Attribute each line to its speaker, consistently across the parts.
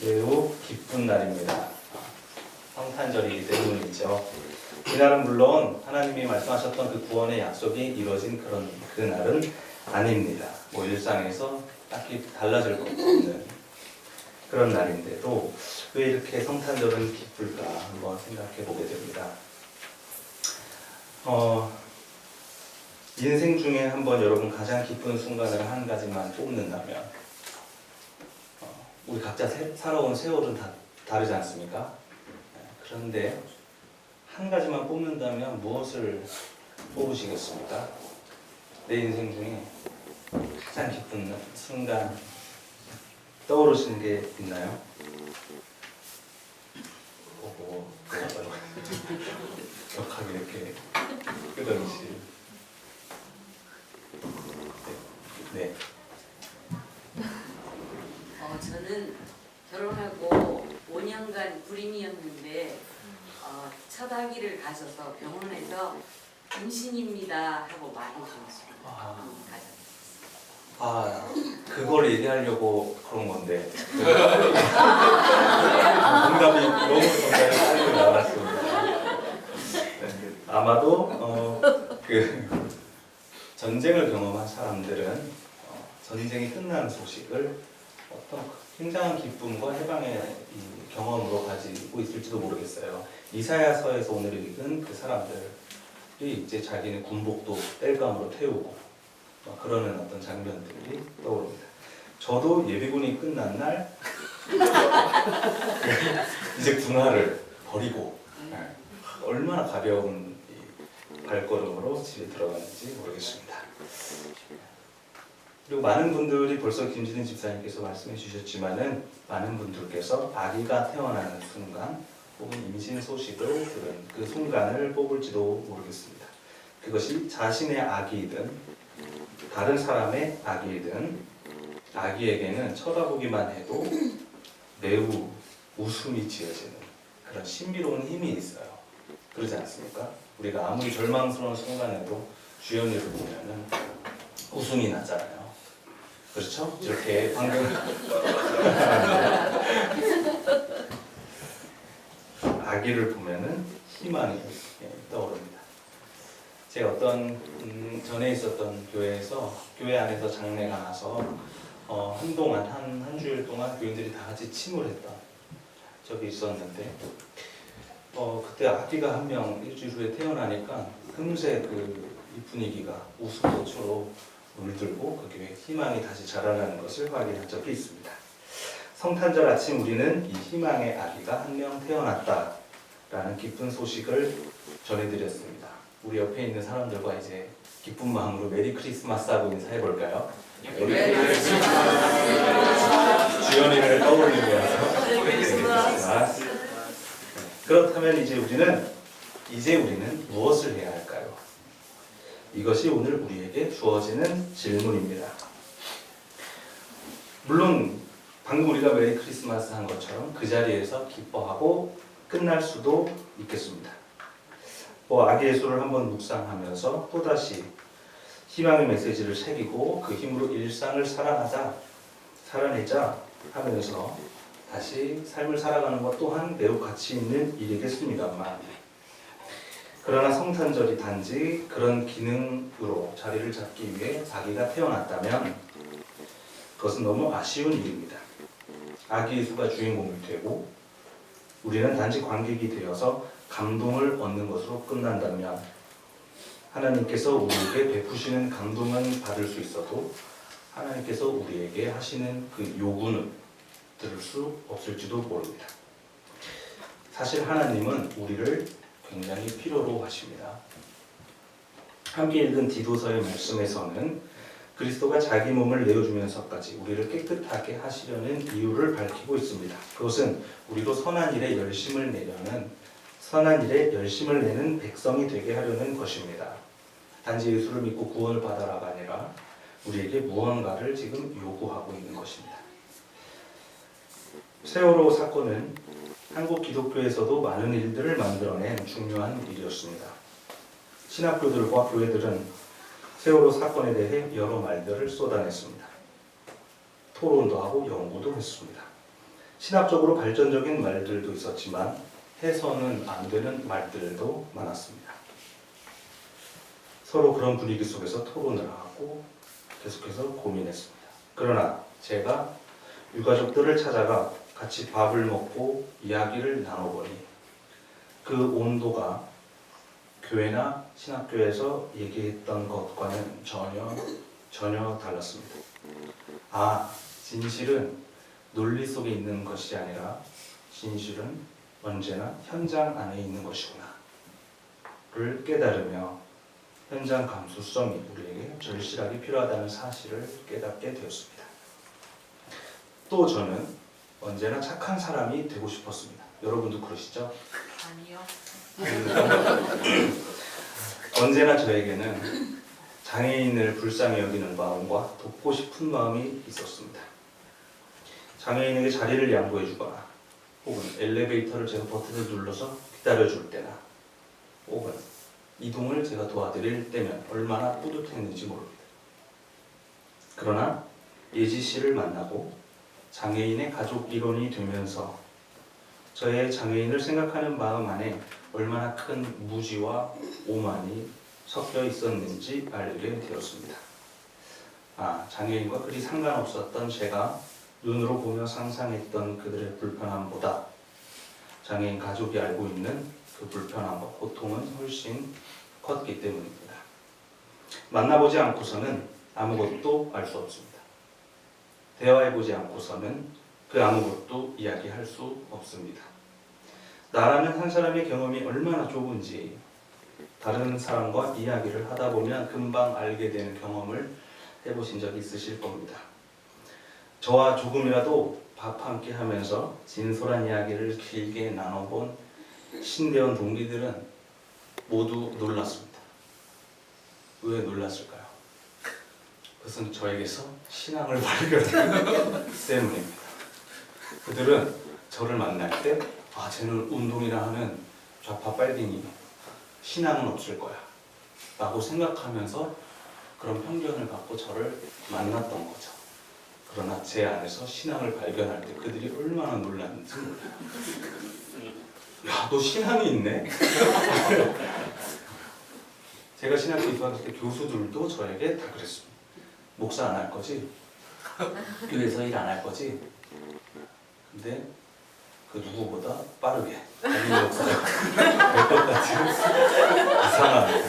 Speaker 1: 매우 기쁜 날입니다. 성탄절이기 때문이죠. 이날은 물론 하나님이 말씀하셨던 그 구원의 약속이 이루어진 그런 그 날은 아닙니다. 뭐 일상에서 딱히 달라질 것 없는 그런 날인데도 왜 이렇게 성탄절은 기쁠까 한번 생각해 보게 됩니다. 어, 인생 중에 한번 여러분 가장 기쁜 순간을 한 가지만 뽑는다면 어, 우리 각자 세- 살아온 세월은 다 다르지 않습니까? 네, 그런데 한 가지만 뽑는다면 무엇을 뽑으시겠습니까? 내 인생 중에 가장 기쁜 순간 떠오르시는 게 있나요? 보고 격하게 이렇게 끄덕이시. 네.
Speaker 2: 어, 저는 결혼하고 5년간 불임이었는데 어, 첫 아기를 가져서 병원에서 임신입니다 하고 말해주었어요.
Speaker 1: 아.
Speaker 2: 음, 가져.
Speaker 1: 아, 그걸 얘기하려고 그런 건데. 정답이 너무 빨리 나왔습니다. 네, 아마도 어, 그 전쟁을 경험한 사람들은 어, 전쟁이 끝나는 소식을 어떤 굉장한 기쁨과 해방의 이 경험으로 가지고 있을지도 모르겠어요. 이사야서에서 오늘 읽은 그 사람들이 이제 자기는 군복도 땔감으로 태우고 막 그러는 어떤 장면들이 떠오릅니다. 저도 예비군이 끝난 날 이제 군화를 버리고 네, 얼마나 가벼운 이 발걸음으로 집에 들어갔는지 모르겠습니다. 그리고 많은 분들이 벌써 김진희 집사님께서 말씀해 주셨지만은 많은 분들께서 아기가 태어나는 순간 혹은 임신 소식을 들은 그 순간을 뽑을지도 모르겠습니다. 그것이 자신의 아기이든 다른 사람의 아기이든 아기에게는 쳐다보기만 해도 매우 웃음이 지어지는 그런 신비로운 힘이 있어요. 그러지 않습니까? 우리가 아무리 절망스러운 순간에도 주연이를 보면은 웃음이 나잖아요. 그렇죠? 이렇게 방금 아기를 보면은 희망이 예, 떠오릅니다. 제가 어떤 음, 전에 있었던 교회에서 교회 안에서 장례가 나서 어, 한동안 한, 한 주일 동안 교인들이 다 같이 침울했던 적이 있었는데 어, 그때 아기가 한 명 일주일 후에 태어나니까 금세 그 이 분위기가 웃음꽃으로 물들고 그 교회에 희망이 다시 자라나는 것을 확인한 적이 있습니다. 성탄절 아침 우리는 이 희망의 아기가 한 명 태어났다라는 기쁜 소식을 전해드렸습니다. 우리 옆에 있는 사람들과 이제 기쁜 마음으로 메리 크리스마스 하고 인사해 볼까요? 메리 크리스마스. 주연이를 떠올리면서 메리 크리스마스. 그렇다면 이제 우리는 이제 우리는 무엇을 해야 할까요? 이것이 오늘 우리에게 주어지는 질문입니다. 물론 방금 우리가 메리 크리스마스 한 것처럼 그 자리에서 기뻐하고 끝날 수도 있겠습니다. 뭐 아기 예수를 한번 묵상하면서 또다시 희망의 메시지를 새기고 그 힘으로 일상을 살아가자 살아내자 하면서 다시 삶을 살아가는 것 또한 매우 가치 있는 일이겠습니다만 그러나 성탄절이 단지 그런 기능으로 자리를 잡기 위해 자기가 태어났다면 그것은 너무 아쉬운 일입니다. 아기 예수가 주인공이 되고 우리는 단지 관객이 되어서 감동을 얻는 것으로 끝난다면 하나님께서 우리에게 베푸시는 감동은 받을 수 있어도 하나님께서 우리에게 하시는 그 요구는 들을 수 없을지도 모릅니다. 사실 하나님은 우리를 굉장히 필요로 하십니다. 함께 읽은 디도서의 말씀에서는 그리스도가 자기 몸을 내어주면서까지 우리를 깨끗하게 하시려는 이유를 밝히고 있습니다. 그것은 우리도 선한 일에 열심을 내려는 선한 일에 열심을 내는 백성이 되게 하려는 것입니다. 단지 예수를 믿고 구원을 받아라가 아니라 우리에게 무언가를 지금 요구하고 있는 것입니다. 세월호 사건은 한국 기독교에서도 많은 일들을 만들어낸 중요한 일이었습니다. 신학교들과 교회들은 세월호 사건에 대해 여러 말들을 쏟아냈습니다. 토론도 하고 연구도 했습니다. 신학적으로 발전적인 말들도 있었지만 해서는 안 되는 말들도 많았습니다. 서로 그런 분위기 속에서 토론을 하고 계속해서 고민했습니다. 그러나 제가 유가족들을 찾아가 같이 밥을 먹고 이야기를 나눠보니 그 온도가 교회나 신학교에서 얘기했던 것과는 전혀 전혀 달랐습니다. 아, 진실은 논리 속에 있는 것이 아니라 진실은 언제나 현장 안에 있는 것이구나. 를 깨달으며 현장 감수성이 우리에게 절실하게 필요하다는 사실을 깨닫게 되었습니다. 또 저는 언제나 착한 사람이 되고 싶었습니다. 여러분도 그러시죠?
Speaker 2: 아니요.
Speaker 1: 언제나 저에게는 장애인을 불쌍히 여기는 마음과 돕고 싶은 마음이 있었습니다. 장애인에게 자리를 양보해 주거나 혹은 엘리베이터를 제가 버튼을 눌러서 기다려 줄 때나 혹은 이동을 제가 도와드릴 때면 얼마나 뿌듯했는지 모릅니다. 그러나 예지 씨를 만나고 장애인의 가족 일원이 되면서 저의 장애인을 생각하는 마음 안에 얼마나 큰 무지와 오만이 섞여 있었는지 알게 되었습니다. 아, 장애인과 그리 상관없었던 제가 눈으로 보며 상상했던 그들의 불편함보다 장애인 가족이 알고 있는 그 불편함과 고통은 훨씬 컸기 때문입니다. 만나보지 않고서는 아무것도 알 수 없습니다. 대화해보지 않고서는 그 아무것도 이야기할 수 없습니다. 나라는 한 사람의 경험이 얼마나 좁은지 다른 사람과 이야기를 하다 보면 금방 알게 되는 경험을 해보신 적 있으실 겁니다. 저와 조금이라도 밥 함께 하면서 진솔한 이야기를 길게 나눠본 신대원 동기들은 모두 놀랐습니다. 왜 놀랐을까요? 그것은 저에게서 신앙을 발견했기 때문입니다. 그들은 저를 만날 때, 아, 쟤는 운동이라 하는 좌파 빨갱이, 신앙은 없을 거야. 라고 생각하면서 그런 편견을 갖고 저를 만났던 거죠. 그러나 제 안에서 신앙을 발견할 때 그들이 얼마나 놀랐는지 몰라요. 야, 너 신앙이 있네? 제가 신학교 입학할 때 교수들도 저에게 다 그랬습니다. 목사 안 할 거지? 교회에서 일 안 할 거지? 근데 그 누구보다 빠르게 자기 목사가 될것 같은 이상한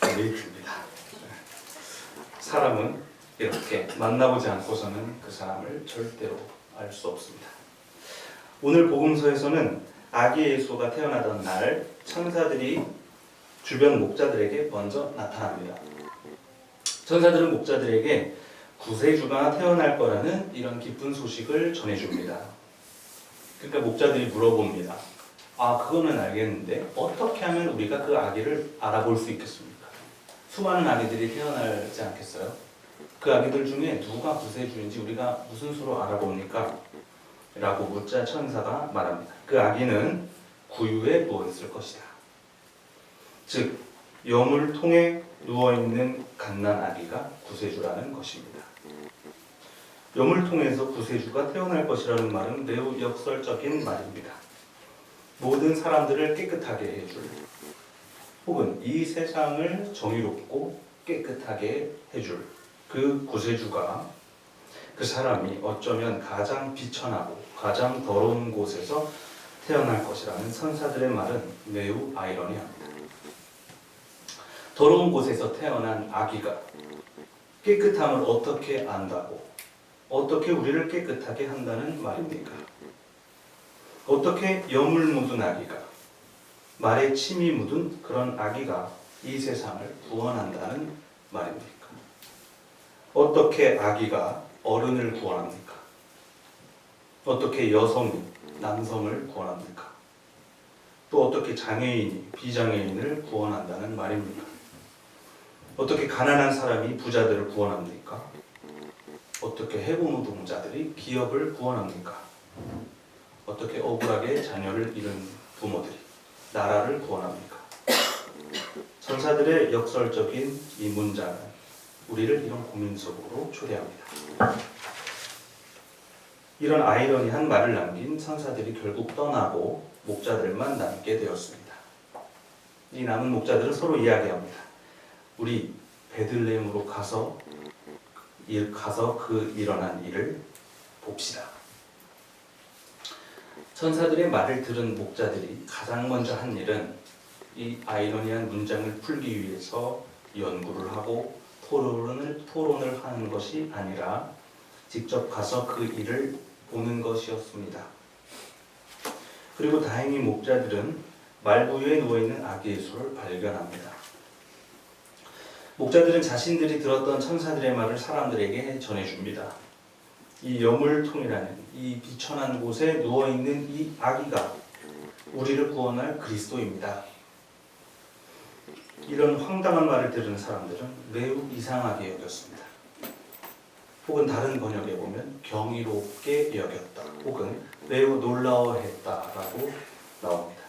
Speaker 1: 생각이 듭니다. 사람은 이렇게 만나보지 않고서는 그 사람을 절대로 알 수 없습니다. 오늘 복음서에서는 아기 예수가 태어나던 날 천사들이 주변 목자들에게 먼저 나타납니다. 천사들은 목자들에게 구세주가 태어날 거라는 이런 기쁜 소식을 전해줍니다. 그러니까 목자들이 물어봅니다. 아, 그거는 알겠는데 어떻게 하면 우리가 그 아기를 알아볼 수 있겠습니까? 수많은 아기들이 태어나지 않겠어요? 그 아기들 중에 누가 구세주인지 우리가 무슨 수로 알아봅니까? 라고 묻자 천사가 말합니다. 그 아기는 구유에 누워 있을 것이다. 즉 염을 통해 누워 있는 갓난 아기가 구세주라는 것입니다. 염을 통해서 구세주가 태어날 것이라는 말은 매우 역설적인 말입니다. 모든 사람들을 깨끗하게 해줄 혹은 이 세상을 정의롭고 깨끗하게 해줄 그 구세주가 그 사람이 어쩌면 가장 비천하고 가장 더러운 곳에서 태어날 것이라는 선사들의 말은 매우 아이러니합니다. 더러운 곳에서 태어난 아기가 깨끗함을 어떻게 안다고 어떻게 우리를 깨끗하게 한다는 말입니까? 어떻게 염을 묻은 아기가 말에 침이 묻은 그런 아기가 이 세상을 구원한다는 말입니까? 어떻게 아기가 어른을 구원합니까? 어떻게 여성이 남성을 구원합니까? 또 어떻게 장애인이 비장애인을 구원한다는 말입니까? 어떻게 가난한 사람이 부자들을 구원합니까? 어떻게 해고노동자들이 기업을 구원합니까? 어떻게 억울하게 자녀를 잃은 부모들이 나라를 구원합니까? 선사들의 역설적인 이 문장은 우리를 이런 고민 속으로 초대합니다. 이런 아이러니한 말을 남긴 천사들이 결국 떠나고 목자들만 남게 되었습니다. 이 남은 목자들은 서로 이야기합니다. 우리 베들레헴으로 가서 일 가서 그 일어난 일을 봅시다. 천사들의 말을 들은 목자들이 가장 먼저 한 일은 이 아이러니한 문장을 풀기 위해서 연구를 하고 토론을 토론을 하는 것이 아니라 직접 가서 그 일을 보는 것이었습니다. 그리고 다행히 목자들은 말부위에 누워 있는 아기 예수를 발견합니다. 목자들은 자신들이 들었던 천사들의 말을 사람들에게 전해줍니다. 이 여물통이라는 이 비천한 곳에 누워 있는 이 아기가 우리를 구원할 그리스도입니다. 이런 황당한 말을 들은 사람들은 매우 이상하게 여겼습니다. 혹은 다른 번역에 보면 경이롭게 여겼다. 혹은 매우 놀라워했다라고 나옵니다.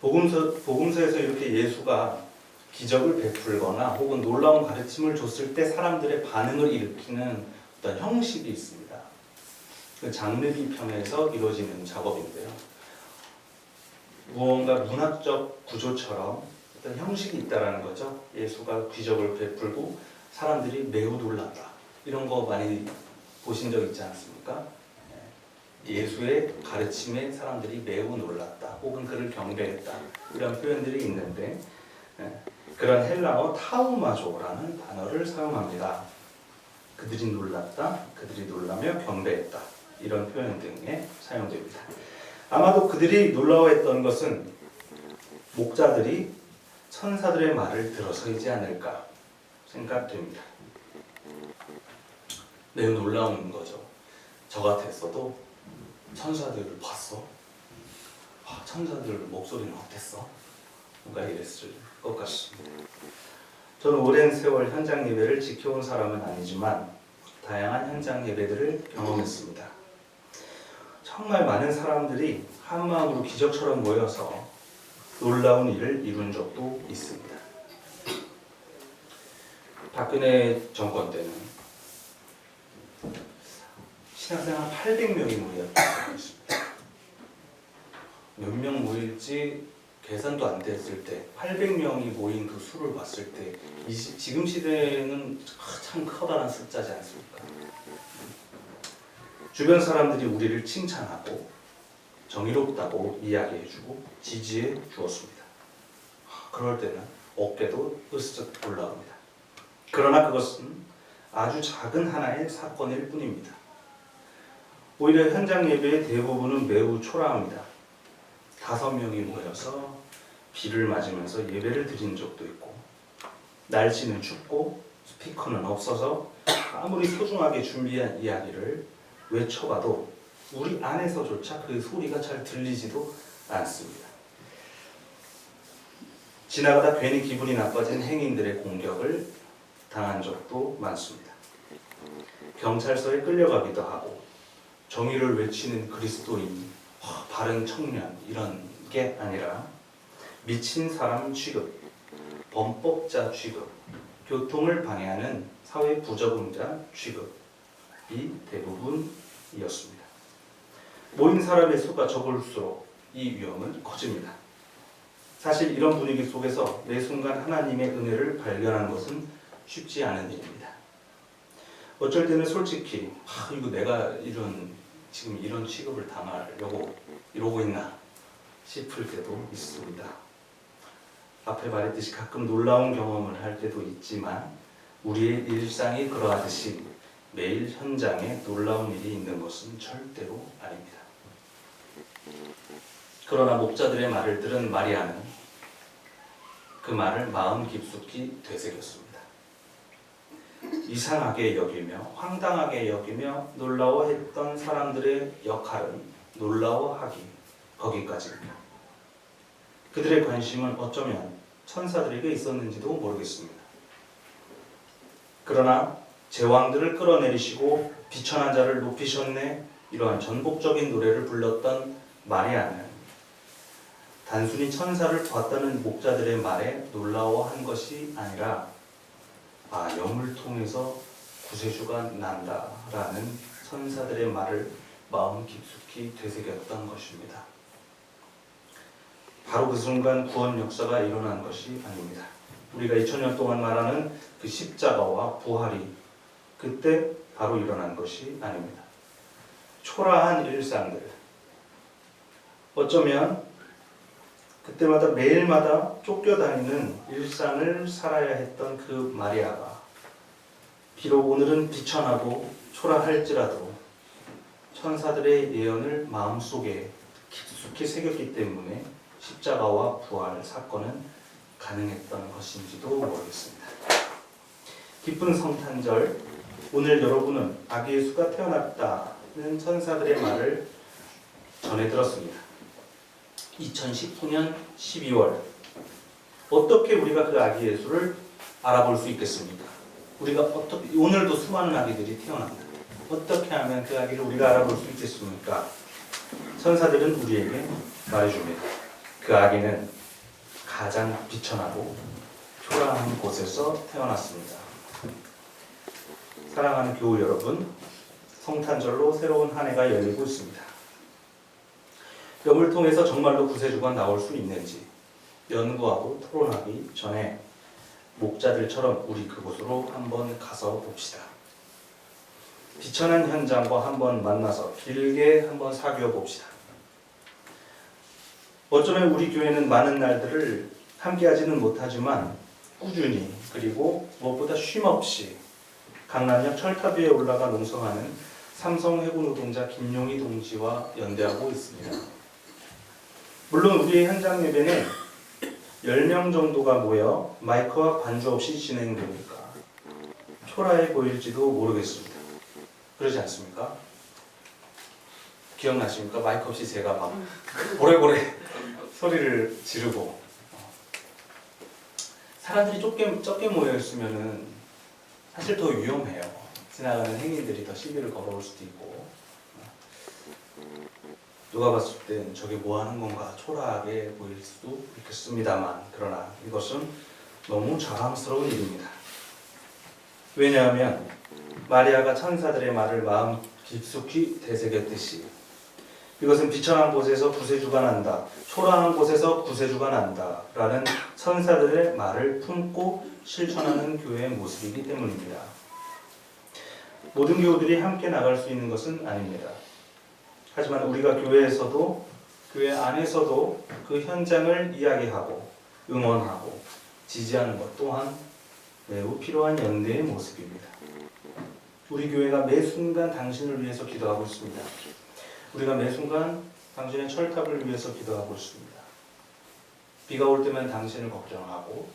Speaker 1: 복음서 복음서에서 이렇게 예수가 기적을 베풀거나 혹은 놀라운 가르침을 줬을 때 사람들의 반응을 일으키는 어떤 형식이 있습니다. 그 장르비 편에서 이루어지는 작업인데요. 무언가 문학적 구조처럼 어떤 형식이 있다라는 거죠. 예수가 기적을 베풀고 사람들이 매우 놀랐다. 이런 거 많이 보신 적 있지 않습니까? 예. 예수의 가르침에 사람들이 매우 놀랐다. 혹은 그를 경배했다. 이런 표현들이 있는데 예. 그런 헬라어 타우마조라는 단어를 사용합니다. 그들이 놀랐다, 그들이 놀라며 경배했다. 이런 표현 등에 사용됩니다. 아마도 그들이 놀라워했던 것은 목자들이 천사들의 말을 들어서이지 않을까 생각됩니다. 매우 놀라운 거죠. 저 같았어도 천사들을 봤어. 아, 천사들 목소리는 어땠어? 뭔가 이랬을 것 같습니다. 저는 오랜 세월 현장 예배를 지켜온 사람은 아니지만 다양한 현장 예배들을 경험했습니다. 정말 많은 사람들이 한 마음으로 기적처럼 모여서 놀라운 일을 이룬 적도 있습니다. 박근혜 정권 때는 신학생 한 800명이 모였다고 있습니다. 몇 명 모일지 계산도 안 됐을 때 800명이 모인 그 수를 봤을 때이 시- 지금 시대는 참 커다란 숫자지 않습니까? 주변 사람들이 우리를 칭찬하고 정의롭다고 이야기해주고 지지해 주었습니다. 그럴 때는 어깨도 으쓱 올라옵니다. 그러나 그것은 아주 작은 하나의 사건일 뿐입니다. 오히려 현장 예배의 대부분은 매우 초라합니다. 다섯 명이 모여서 비를 맞으면서 예배를 드린 적도 있고 날씨는 춥고 스피커는 없어서 아무리 소중하게 준비한 이야기를 외쳐봐도 우리 안에서조차 그 소리가 잘 들리지도 않습니다. 지나가다 괜히 기분이 나빠진 행인들의 공격을 당한 적도 많습니다. 경찰서에 끌려가기도 하고 정의를 외치는 그리스도인, 와, 바른 청년 이런 게 아니라 미친 사람 취급, 범법자 취급, 교통을 방해하는 사회 부적응자 취급이 대부분이었습니다. 모인 사람의 수가 적을수록 이 위험은 커집니다. 사실 이런 분위기 속에서 매 순간 하나님의 은혜를 발견하는 것은 쉽지 않은 일입니다. 어쩔 때는 솔직히 아, 이거 내가 이런 지금 이런 취급을 당하려고 이러고 있나 싶을 때도 있습니다. 앞에 말했듯이 가끔 놀라운 경험을 할 때도 있지만 우리의 일상이 그러하듯이 매일 현장에 놀라운 일이 있는 것은 절대로 아닙니다. 그러나 목자들의 말을 들은 마리아는 그 말을 마음 깊숙이 되새겼습니다. 이상하게 여기며 황당하게 여기며 놀라워했던 사람들의 역할은 놀라워하기 거기까지입니다. 그들의 관심은 어쩌면 천사들에게 있었는지도 모르겠습니다. 그러나 제왕들을 끌어내리시고 비천한 자를 높이셨네 이러한 전복적인 노래를 불렀던 마리아는 단순히 천사를 봤다는 목자들의 말에 놀라워한 것이 아니라 아 염을 통해서 구세주가 난다라는 천사들의 말을 마음 깊숙이 되새겼던 것입니다. 바로 그 순간 구원 역사가 일어난 것이 아닙니다. 우리가 2000년 동안 말하는 그 십자가와 부활이 그때 바로 일어난 것이 아닙니다. 초라한 일상들. 어쩌면 그때마다 매일마다 쫓겨다니는 일상을 살아야 했던 그 마리아가 비록 오늘은 비천하고 초라할지라도 천사들의 예언을 마음속에 깊숙이 새겼기 때문에 십자가와 부활 사건은 가능했던 것인지도 모르겠습니다. 기쁜 성탄절 오늘 여러분은 아기 예수가 태어났다는 천사들의 말을 전해 들었습니다. 2019년 12월 어떻게 우리가 그 아기 예수를 알아볼 수 있겠습니까? 우리가 어떻게 오늘도 수많은 아기들이 태어납니다. 어떻게 하면 그 아기를 우리가 알아볼 수 있겠습니까? 천사들은 우리에게 말해줍니다. 그 아기는 가장 비천하고 초라한 곳에서 태어났습니다. 사랑하는 교우 여러분, 성탄절로 새로운 한 해가 열리고 있습니다. 염을 통해서 정말로 구세주가 나올 수 있는지 연구하고 토론하기 전에 목자들처럼 우리 그곳으로 한번 가서 봅시다. 비천한 현장과 한번 만나서 길게 한번 사귀어 봅시다. 어쩌면 우리 교회는 많은 날들을 함께하지는 못하지만 꾸준히 그리고 무엇보다 쉼없이 강남역 철탑 위에 올라가 농성하는 삼성 해군 노동자 김용희 동지와 연대하고 있습니다. 물론 우리의 현장 예배는 10명 정도가 모여 마이크와 반주 없이 진행되니까 초라해 보일지도 모르겠습니다. 그러지 않습니까? 기억나십니까? 마이크 없이 제가 막 고래고래 소리를 지르고 어. 사람들이 적게, 적게 모여 있으면은 사실 더 위험해요. 지나가는 행인들이 더 시비를 걸어올 수도 있고 누가 봤을 땐 저게 뭐 하는 건가 초라하게 보일 수도 있겠습니다만 그러나 이것은 너무 자랑스러운 일입니다. 왜냐하면 마리아가 천사들의 말을 마음 깊숙이 되새겼듯이 이것은 비천한 곳에서 구세주가 난다, 초라한 곳에서 구세주가 난다 라는 천사들의 말을 품고 실천하는 교회의 모습이기 때문입니다. 모든 교우들이 함께 나갈 수 있는 것은 아닙니다. 하지만 우리가 교회에서도 교회 안에서도 그 현장을 이야기하고 응원하고 지지하는 것 또한 매우 필요한 연대의 모습입니다. 우리 교회가 매 순간 당신을 위해서 기도하고 있습니다. 우리가 매 순간 당신의 철탑을 위해서 기도하고 있습니다. 비가 올 때면 당신을 걱정하고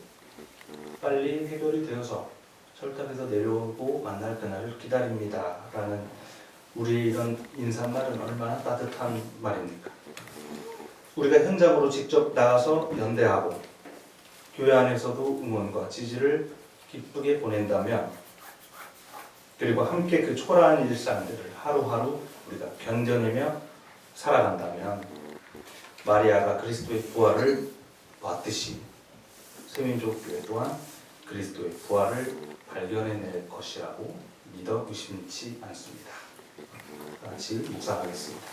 Speaker 1: 빨리 해결이 되어서 철탑에서 내려오고 만날 그날을 기다립니다. 라는 우리의 이런 인사말은 얼마나 따뜻한 말입니까? 우리가 현장으로 직접 나가서 연대하고 교회 안에서도 응원과 지지를 기쁘게 보낸다면 그리고 함께 그 초라한 일상들을 하루하루 우리가 견뎌내며 살아간다면 마리아가 그리스도의 부활을 봤듯이 세민족 교회 또한 그리스도의 부활을 발견해낼 것이라고 믿어 의심치 않습니다. 같이 묵상하겠습니다.